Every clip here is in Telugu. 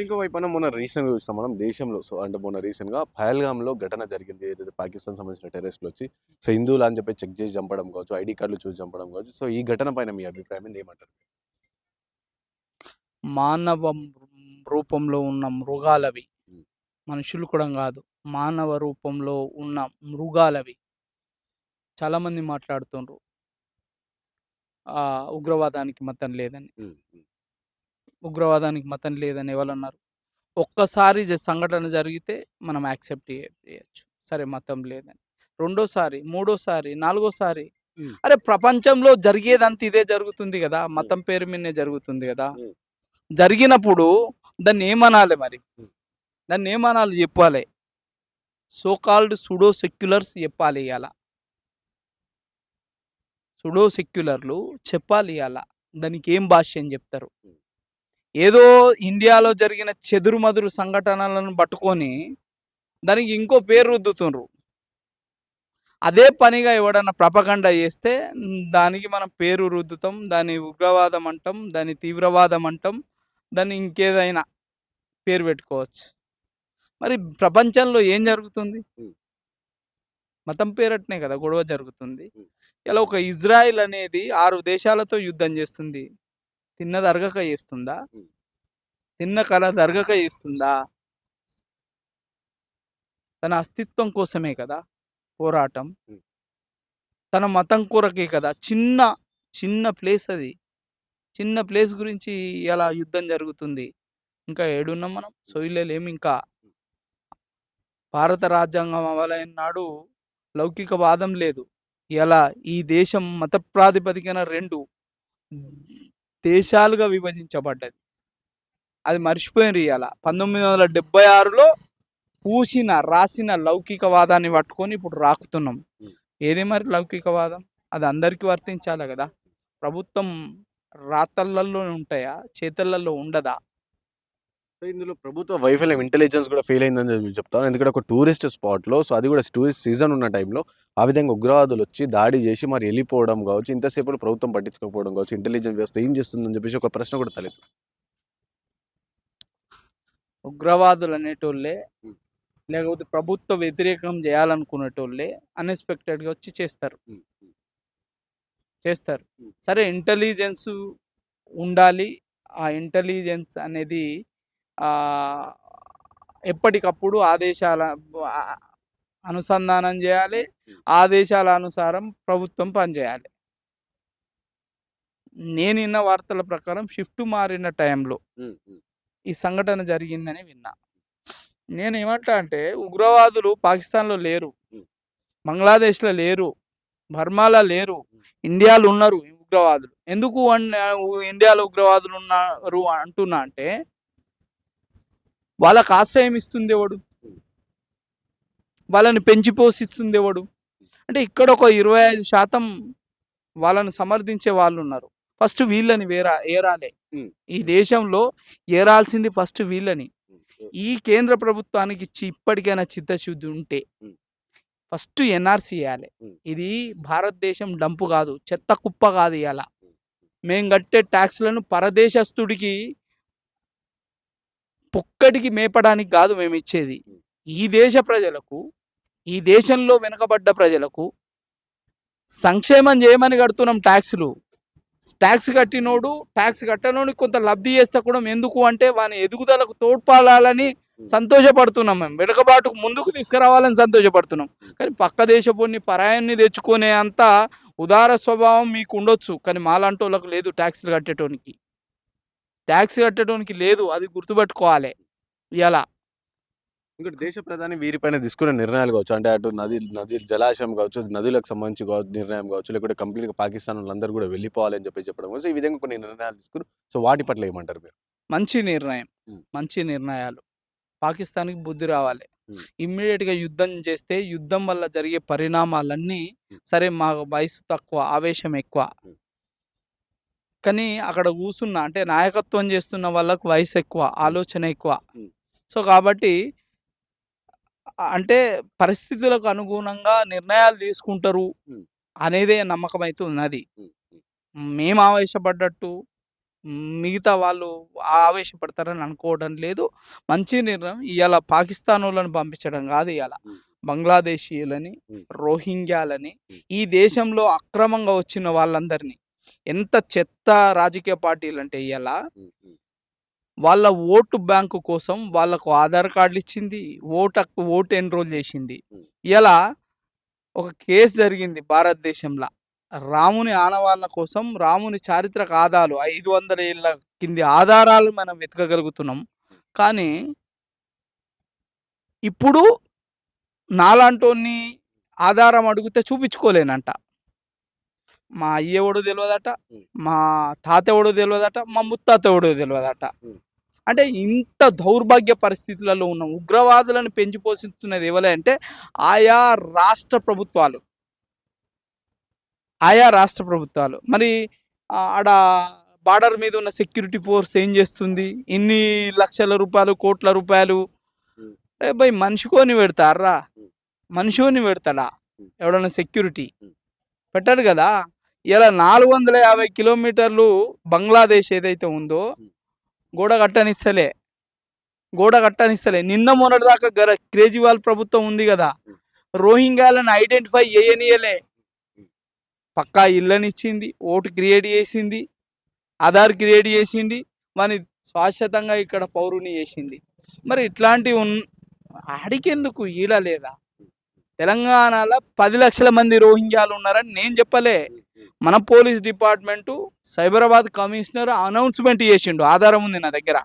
ఇంకో వైపున మొన్న రీసెంట్గా చూస్తాం మనం దేశంలో. సో అంటే మొన్న రీసెంట్గా పహల్గామ్లో ఘటన జరిగింది. ఏదైతే పాకిస్తాన్ సంబంధించిన టెర్రరిస్టులు వచ్చి సో హిందువులు అని చెప్పి చెక్ చేసి చంపడం కావచ్చు ఐడి కార్డులు చూసి చంపడం కావచ్చు. సో ఈ ఘటన పైన మీ అభిప్రాయం ఏంది? ఏమంటారు? మానవ రూపంలో ఉన్న మృగాలవి. మనుషులు కూడా కాదు. మానవ రూపంలో ఉన్న మృగాలవి. చాలామంది మాట్లాడుతుండ్రు. ఆ, ఉగ్రవాదానికి మతం లేదని. ఉగ్రవాదానికి మతం లేదని ఎవరన్నారు ఒక్కసారి జ- సంఘటన జరిగితే మనం యాక్సెప్ట్ చేయొచ్చు. సరే మతం లేదని. రెండోసారి మూడోసారి నాలుగోసారి. అరే ప్రపంచంలో జరిగేదంతా ఇదే జరుగుతుంది కదా! మతం పేరు మీదనే జరుగుతుంది కదా. జరిగినప్పుడు దాన్ని ఏమనాలి మరి. దాన్ని ఏమనాలి చెప్పాలి? సో కాల్డ్ సుడో సెక్యులర్స్ చెప్పాలి ఇవాళ సుడో సెక్యులర్లు చెప్పాలి ఇవాళ దానికి ఏం భాష్యం చెప్తారు. ఏదో ఇండియాలో జరిగిన చెదురుమదురు సంఘటనలను పట్టుకొని దానికి ఇంకో పేరు రుద్దుతుండ్రు. అదే పనిగా ఎవడన్నా ప్రపగండ చేస్తే దానికి మనం పేరు రుద్దుతాం దాని ఉగ్రవాదం అంటాం దాని తీవ్రవాదం అంటాం దాన్ని ఇంకేదైనా పేరు పెట్టుకోవచ్చు. మరి ప్రపంచంలో ఏం జరుగుతుంది. మతం పేరట్నే కదా గొడవ జరుగుతుంది. ఇలా ఒక ఇజ్రాయిల్ అనేది ఆరు దేశాలతో యుద్ధం చేస్తుంది. తిన్నది అరగక చేస్తుందా. తిన్న కళ అరగక చేస్తుందా? తన అస్తిత్వం కోసమే కదా పోరాటం. తన మతం కొరకే కదా చిన్న చిన్న ప్లేస్ అది. చిన్న ప్లేస్ గురించి ఇలా యుద్ధం జరుగుతుంది. ఇంకా ఏడున్నాం మనం? సొయిలేలు ఏమి ఇంకా. భారత రాజ్యాంగం అమలైన నాడు లౌకిక వాదం లేదు. ఇలా ఈ దేశం మత ప్రాతిపదికన రెండు. దేశాలుగా విభజించబడ్డది. అది మర్చిపోయినరు ఇవాళ పంతొమ్మిది వందల డెబ్బై ఆరులో పూసిన రాసిన లౌకికవాదాన్ని పట్టుకొని ఇప్పుడు రాకుతున్నాం. ఏది మరి లౌకికవాదం? అది అందరికీ వర్తించాలి కదా. ప్రభుత్వం రాతలలో ఉంటాయా? చేతలలో ఉండదా? సో ఇందులో ప్రభుత్వ వైఫల్యం ఇంటెలిజెన్స్ కూడా ఫెయిల్ అయిందని చెప్పి చెప్తాను. ఎందుకంటే ఒక టూరిస్ట్ స్పాట్లో సో అది కూడా టూరిస్ట్ సీజన్ ఉన్న టైంలో ఆ విధంగా ఉగ్రవాదులు వచ్చి దాడి చేసి మరి వెళ్ళిపోవడం కావచ్చు ఇంతసేపు ప్రభుత్వం పట్టించుకోకపోవడం కావచ్చు ఇంటెలిజెన్స్ వ్యవస్థ ఏం చేస్తుందని చెప్పేసి ఒక ప్రశ్న కూడా తలెత్తు. ఉగ్రవాదులు అనేటోళ్ళే. లేకపోతే ప్రభుత్వ వ్యతిరేకం చేయాలనుకునేటోళ్ళే అన్ఎక్స్పెక్టెడ్గా వచ్చి చేస్తారు. చేస్తారు. సరే ఇంటెలిజెన్స్ ఉండాలి. ఆ ఇంటెలిజెన్స్ అనేది ఎప్పటికప్పుడు ఆదేశాల అనుసంధానం చేయాలి. ఆదేశాల అనుసారం ప్రభుత్వం పనిచేయాలి. నేను విన్న వార్తల ప్రకారం షిఫ్ట్ మారిన టైంలో ఈ సంఘటన జరిగిందని విన్నా. నేను ఏమంటా అంటే ఉగ్రవాదులు పాకిస్తాన్లో లేరు. బంగ్లాదేశ్లో లేరు. బర్మాలో లేరు. ఇండియాలో ఉన్నారు ఈ ఉగ్రవాదులు. ఎందుకు ఇండియాలో ఉగ్రవాదులు ఉన్నారు అంటున్నా అంటే వాళ్ళకు ఆశ్రయం ఇస్తుంది ఎవడు? వాళ్ళని పెంచి పోషిస్తుంది ఎవడు? అంటే ఇక్కడ ఒక ఇరవై ఐదు శాతం వాళ్ళని సమర్థించే వాళ్ళు ఉన్నారు. ఫస్ట్ వీళ్ళని వేరా ఏరాలే. ఈ దేశంలో ఏరాల్సింది ఫస్ట్ వీళ్ళని. ఈ కేంద్ర ప్రభుత్వానికి ఇచ్చి ఇప్పటికైనా చిత్తశుద్ధి ఉంటే. First NRC Hmm. ఇది భారతదేశం డంపు కాదు చెత్త కుప్ప కాదు ఇవాళ మేము కట్టే ట్యాక్స్లను పరదేశస్తుడికి పొక్కడికి మేపడానికి కాదు మేము ఇచ్చేది ఈ దేశ ప్రజలకు ఈ దేశంలో వెనుకబడ్డ ప్రజలకు సంక్షేమం చేయమని కడుతున్నాం ట్యాక్సులు. ట్యాక్స్ కట్టినోడు ట్యాక్స్ కట్టనోడికి కొంత లబ్ధి చేస్తే కూడా ఎందుకు అంటే వాని ఎదుగుదలకు తోడ్పాడాలని సంతోషపడుతున్నాం మేము. వెనుకబాటుకు ముందుకు తీసుకురావాలని సంతోషపడుతున్నాం. కానీ పక్క దేశపోని పరాయాన్ని తెచ్చుకునే అంత ఉదార స్వభావం మీకు ఉండొచ్చు కానీ మాలాంటి వాళ్ళకు లేదు ట్యాక్స్లు కట్టేటోనికి. ట్యాక్స్ కట్టేటోనికి లేదు అది గుర్తుపెట్టుకోవాలి ఇలా ఇంకోటి దేశ ప్రధాని వీరిపైన తీసుకునే నిర్ణయాలు కావచ్చు అంటే అటు నది నది జలాశయం కావచ్చు నదులకు సంబంధించి కావచ్చు నిర్ణయం కావచ్చు లేకపోతే కంప్లీట్గా పాకిస్తాన్ వాళ్ళందరూ కూడా వెళ్ళిపోవాలి అని చెప్పి చెప్పడం కావచ్చు ఈ విధంగా కొన్ని నిర్ణయాలు తీసుకుని సో వాటి పట్ల ఏమంటారు మీరు మంచి నిర్ణయం. మంచి నిర్ణయాలు పాకిస్తాన్కి బుద్ధి రావాలి ఉమ్. ఇమ్మీడియట్గా యుద్ధం చేస్తే యుద్ధం వల్ల జరిగే పరిణామాలన్నీ. సరే మా వయసు తక్కువ ఆవేశం ఎక్కువ. కానీ అక్కడ కూసున్న అంటే నాయకత్వం చేస్తున్న వాళ్ళకు వయసు ఎక్కువ ఆలోచన ఎక్కువ. సో కాబట్టి అంటే పరిస్థితులకు అనుగుణంగా నిర్ణయాలు తీసుకుంటారు. అనేదే నమ్మకం అయితే ఉన్నది. మేము ఆవేశపడ్డట్టు మిగతా వాళ్ళు ఆవేశపడతారని అనుకోవడం లేదు మంచి నిర్ణయం ఇవాళ పాకిస్తాన్ వాళ్ళని పంపించడం కాదు ఇవాళ. బంగ్లాదేశీయులని. రోహింగ్యాలని. ఈ దేశంలో అక్రమంగా వచ్చిన వాళ్ళందరినీ ఎంత చెత్త రాజకీయ పార్టీలు అంటే ఉమ్, వాళ్ళ ఓటు బ్యాంకు కోసం వాళ్ళకు ఆధార్ కార్డులు ఇచ్చింది ఓటు ఓటు ఎన్రోల్ చేసింది. ఇలా ఒక కేసు జరిగింది భారతదేశంలో. రాముని ఆనవాళ్ళ కోసం రాముని చారిత్రక ఆధారాలు ఐదు వందల ఏళ్ళ కింది ఆధారాలు మనం వెతకగలుగుతున్నాం. కానీ ఇప్పుడు నాలాంటోని ఆధారం అడిగితే చూపించుకోలేనంట. మా అయ్య ఎవడో తెలియదట. మా తాత ఎవడో తెలియదట మా ముత్తాత ఎవడో తెలియదట. అంటే ఇంత దౌర్భాగ్య పరిస్థితులలో ఉన్న ఉగ్రవాదులను పెంచి పోషిస్తున్నది ఎవరే అంటే ఆయా రాష్ట్ర ప్రభుత్వాలు ఆయా రాష్ట్ర ప్రభుత్వాలు మరి ఆడ బార్డర్ మీద ఉన్న సెక్యూరిటీ ఫోర్స్ ఏం చేస్తుంది ఇన్ని లక్షల రూపాయలు కోట్ల రూపాయలు. రే భయ్ మనిషికోని పెడతారా. మనిషిని పెడతాడా. ఎవడన్నా సెక్యూరిటీ. పెట్టాడు కదా ఇలా నాలుగు వందల యాభై కిలోమీటర్లు బంగ్లాదేశ్ ఏదైతే ఉందో గోడ కట్టనిస్తలే. గోడ కట్టనిస్తలే. నిన్న మొన్నటి దాకా గర కేజ్రీవాల్ ప్రభుత్వం ఉంది కదా రోహింగ్యాలను ఐడెంటిఫై చేయనియలే. పక్కా ఇళ్ళనిచ్చింది ఓటు క్రియేట్ చేసింది ఆధార్ క్రియేట్ చేసింది మరి శాశ్వతంగా ఇక్కడ పౌరుని చేసింది. మరి ఇట్లాంటివి ఉన్ ఆడికెందుకు? ఈడ లేదా? తెలంగాణలో పది లక్షల మంది రోహింగ్యాలు ఉన్నారని నేను చెప్పలే. మన police department Cyberabad commissioner announcement చేసిండు. ఆధారం ఉంది నా దగ్గర.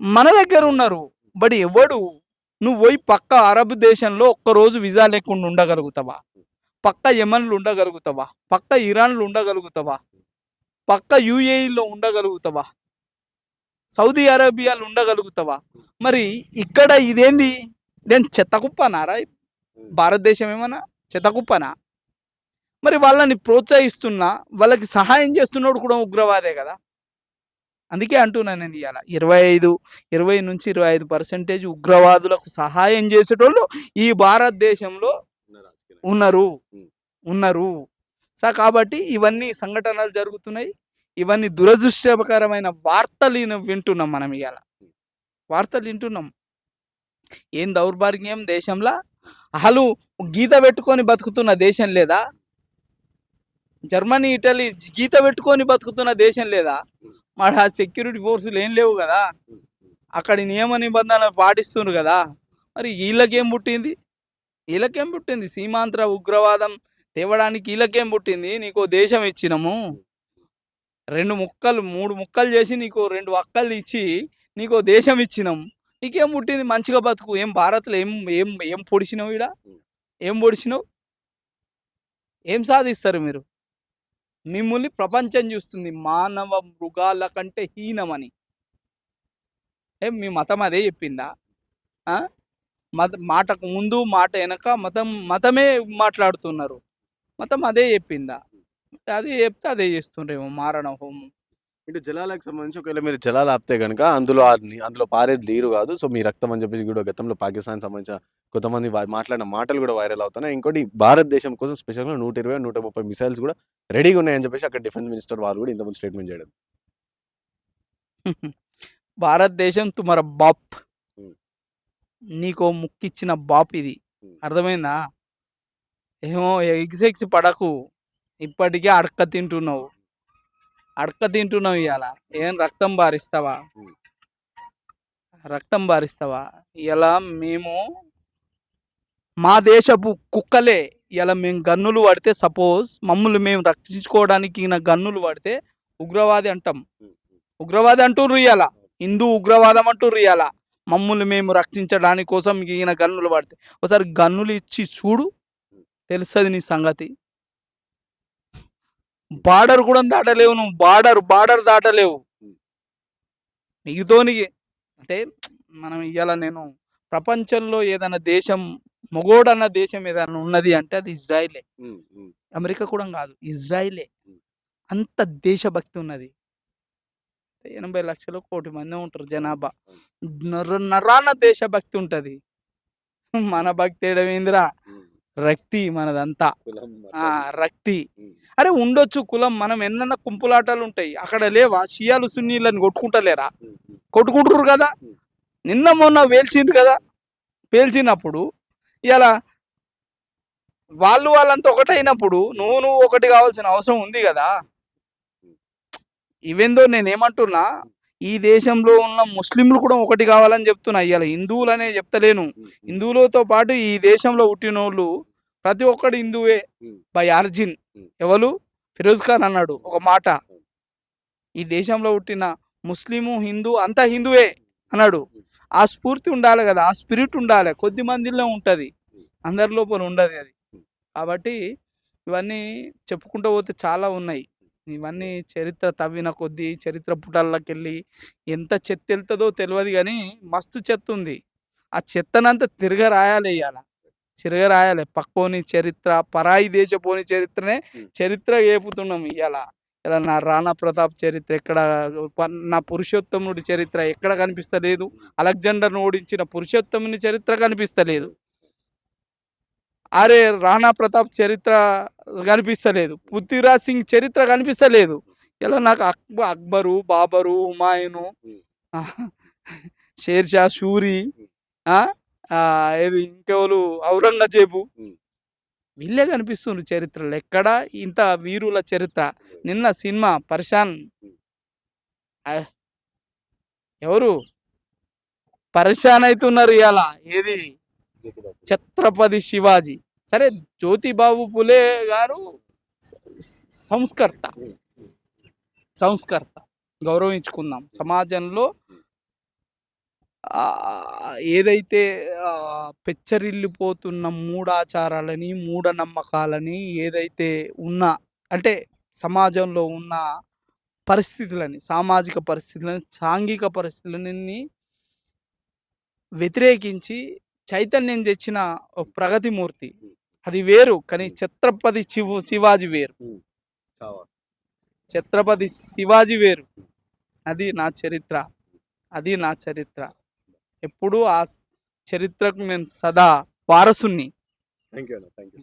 మన దగ్గర ఉన్నారు బట్ ఎవడు? నువ్వు పోయి పక్క అరబ్ దేశంలో ఒక్కరోజు వీసా లేకుండా ఉండగలుగుతావా? పక్క యమన్లు ఉండగలుగుతావా? పక్క ఇరాన్లు ఉండగలుగుతావా? పక్క యుఏఈలో ఉండగలుగుతావా? సౌదీ అరేబియాలో ఉండగలుగుతావా? మరి ఇక్కడ ఇదేంది? నేను చెత్త కుప్పనారా భారతదేశం ఏమన్నా? చెత్త కుప్పనా? మరి వాళ్ళని ప్రోత్సహిస్తున్నా వాళ్ళకి సహాయం చేస్తున్నాడు కూడా ఉగ్రవాదే కదా. అందుకే అంటున్నాను నేను ఇవాళ ఇరవై ఐదు ఇరవై నుంచి ఇరవై ఐదు పర్సెంటేజ్ ఉగ్రవాదులకు సహాయం చేసేటోళ్ళు ఈ భారతదేశంలో ఉన్నారు. ఉన్నారు. సో కాబట్టి ఇవన్నీ సంఘటనలు జరుగుతున్నాయి. ఇవన్నీ దురదృష్టకరమైన వార్తలు వింటున్నాం మనం ఇవాళ వార్తలు వింటున్నాం. ఏం దౌర్భాగ్యం దేశంలో? అసలు గీత పెట్టుకొని బతుకుతున్న దేశం లేదా? జర్మనీ ఇటలీ గీత పెట్టుకొని బతుకుతున్న దేశం లేదా? మరి ఆ సెక్యూరిటీ ఫోర్సులు ఏం లేవు కదా? అక్కడి నియమ నిబంధనలు పాటిస్తున్నారు కదా? మరి వీళ్ళకేం పుట్టింది? వీళ్ళకేం పుట్టింది? సీమాంధ్ర ఉగ్రవాదం తేవడానికి వీళ్ళకేం పుట్టింది? నీకు దేశం ఇచ్చినాము. రెండు ముక్కలు మూడు ముక్కలు చేసి నీకు రెండు ఒక్కలు ఇచ్చి నీకు దేశం ఇచ్చినాం. నీకేం పుట్టింది? మంచిగా బతుకు. ఏం భారత్లో ఏం ఏం ఏం పొడిచినావు ఈడ? ఏం పొడిచినావు? ఏం సాధిస్తారు మీరు? మిమ్మల్ని ప్రపంచం చూస్తుంది మానవ మృగాల కంటే హీనమని. ఏ మీ మతం అదే చెప్పిందా? మత మాటకు ముందు మాట వెనక మతం మతమే మాట్లాడుతున్నారు. మతం అదే చెప్పిందా? అదే చెప్తే అదే చేస్తుండ్రేమో మారణ హోమం ఇటు జలాలకు సంబంధించి ఒకవేళ మీరు జలాలు ఆపితే కనుక అందులో అందులో పారేది నీరు కాదు. సో మీ రక్తం అని చెప్పేసి కూడా గతంలో పాకిస్తాన్ సంబంధించిన కొంతమంది మాట్లాడిన మాటలు కూడా వైరల్ అవుతున్నాయి. ఇంకోటి భారతదేశం కోసం స్పెషల్గా నూట ఇరవై నూట ముప్పై మిసైల్స్ కూడా రెడీగా ఉన్నాయని చెప్పేసి అక్కడ డిఫెన్స్ మినిస్టర్ వాళ్ళు కూడా ఇంతకుముందు స్టేట్మెంట్ చేయడం. భారతదేశం తుమర బాప్. నీకో ముక్కిచ్చిన బాప్ ఇది. అర్థమైందా? ఏమో ఎగ్జెక్స్ పడకు. ఇప్పటికే అడక్క తింటున్నావు. అడక్క తింటున్నావు ఇవాళ ఏం రక్తం బారిస్తావా. రక్తం బారిస్తావా? ఇలా మేము మా దేశపు కుక్కలే. ఇలా మేము గన్నులు పడితే సపోజ్ మమ్మల్ని మేము రక్షించుకోవడానికి ఈయన గన్నులు పడితే ఉగ్రవాది అంటాం. ఉగ్రవాది అంటుర్రు ఇవాళ హిందూ ఉగ్రవాదం అంటుర్రు ఇవాళ మమ్మల్ని మేము రక్షించడానికి కోసం ఈయన గన్నులు పడితే ఒకసారి గన్నులు ఇచ్చి చూడు. తెలుస్తుంది నీ సంగతి. బార్డర్ కూడా దాటలేవు నువ్వు. బార్డర్ బార్డర్ దాటలేవు. నీతోని అంటే మనం ఇవాళ నేను ప్రపంచంలో ఏదైనా దేశం మొగోడన్న దేశం ఏదైనా ఉన్నది అంటే అది ఇజ్రాయిలే. అమెరికా కూడా కాదు ఇజ్రాయిలే. అంత దేశభక్తి ఉన్నది. ఎనభై లక్షలు కోటి మంది ఉంటారు జనాభా. నర నరాన దేశభక్తి ఉంటుంది. మన భక్తి ఏడవేందిరా? ఉమ్. రక్తి మనదంతా. రక్తి. అరే ఉండొచ్చు కులం మనం ఎన్నన్నా కుంపులాటాలు ఉంటాయి అక్కడ లేవా షియాలు సున్నీలను కొట్టుకుంటలేరా. కొట్టుకుంటున్నారు కదా. నిన్న మొన్న పేల్చిండ్రు కదా? పేల్చినప్పుడు ఇలా వాళ్ళు వాళ్ళంతా ఒకటైనప్పుడు నువ్వు నువ్వు ఒకటి కావాల్సిన అవసరం ఉంది కదా? ఇవేందో నేను ఏమంటున్నా ఈ దేశంలో ఉన్న ముస్లింలు కూడా ఒకటి కావాలని చెప్తున్నా. ఇవాళ హిందువులనే చెప్తలేను. ఉమ్, ఉమ్. హిందువులతో పాటు ఈ దేశంలో పుట్టినోళ్ళు ప్రతి ఒక్కడు హిందువే. By origin. ఉమ్. ఎవరు? ఫిరోజ్ ఖాన్ అన్నాడు ఒక మాట. ఈ దేశంలో పుట్టిన ముస్లిము హిందూ అంతా హిందువే అన్నాడు. ఆ స్ఫూర్తి ఉండాలి కదా ఆ స్పిరిట్ ఉండాలి. కొద్ది మందిలో ఉంటుంది. అందరి లోపల ఉండదు అది. కాబట్టి ఇవన్నీ చెప్పుకుంటూ పోతే చాలా ఉన్నాయి. ఇవన్నీ చరిత్ర తవ్విన కొద్దీ చరిత్ర పుటాల్లోకి వెళ్ళి ఎంత చెత్త వెళ్తుందో తెలియదు కానీ మస్తు చెత్త ఉంది ఆ చెత్తనంతా తిరగ రాయాలి ఇవాళ తిరగ రాయాలి పక్కోని చరిత్ర పరాయి దేశపోని చరిత్రనే చరిత్ర ఏపుతున్నాం ఇవాళ ఇలా నా రాణా ప్రతాప్ చరిత్ర ఎక్కడ నా పురుషోత్తముడి చరిత్ర ఎక్కడ కనిపిస్తలేదు? అలెగ్జాండర్ను ఓడించిన పురుషోత్తముని చరిత్ర కనిపిస్తలేదు. అరే రాణా ప్రతాప్ చరిత్ర కనిపిస్తలేదు. పృథ్వీరాజ్ సింగ్ చరిత్ర కనిపిస్తలేదు. ఇలా నాకు అక్బ అక్బరు బాబరు హుమాయూను ఆ, షేర్ ఏది ఇంకెవరు? ఔరంగజేబు. వీళ్ళే కనిపిస్తున్నారు చరిత్రలో. ఎక్కడ ఇంత వీరుల చరిత్ర. నిన్న సినిమా పర్షాన్ ఆ, ఎవరు? పరేషాన్ అవుతున్నారు ఇవాళ ఏది? ఛత్రపతి శివాజీ. సరే జ్యోతిబాబు పులే గారు సంస్కర్త. సంస్కర్త. గౌరవించుకుందాం. సమాజంలో ఏదైతే పెచ్చరిల్లిపోతున్న మూఢాచారాలని మూఢనమ్మకాలని ఏదైతే ఉన్న అంటే సమాజంలో ఉన్న పరిస్థితులని సామాజిక పరిస్థితులని సాంఘిక పరిస్థితులని వ్యతిరేకించి చైతన్యం తెచ్చిన ప్రగతిమూర్తి. అది వేరు కానీ ఛత్రపతి శివ శివాజీ వేరు. ఛత్రపతి శివాజీ వేరు. అది నా చరిత్ర. అది నా చరిత్ర. ఎప్పుడూ ఆ చరిత్రకు నేను సదా వారసుని థ్యాంక్ యూ థ్యాంక్ యూ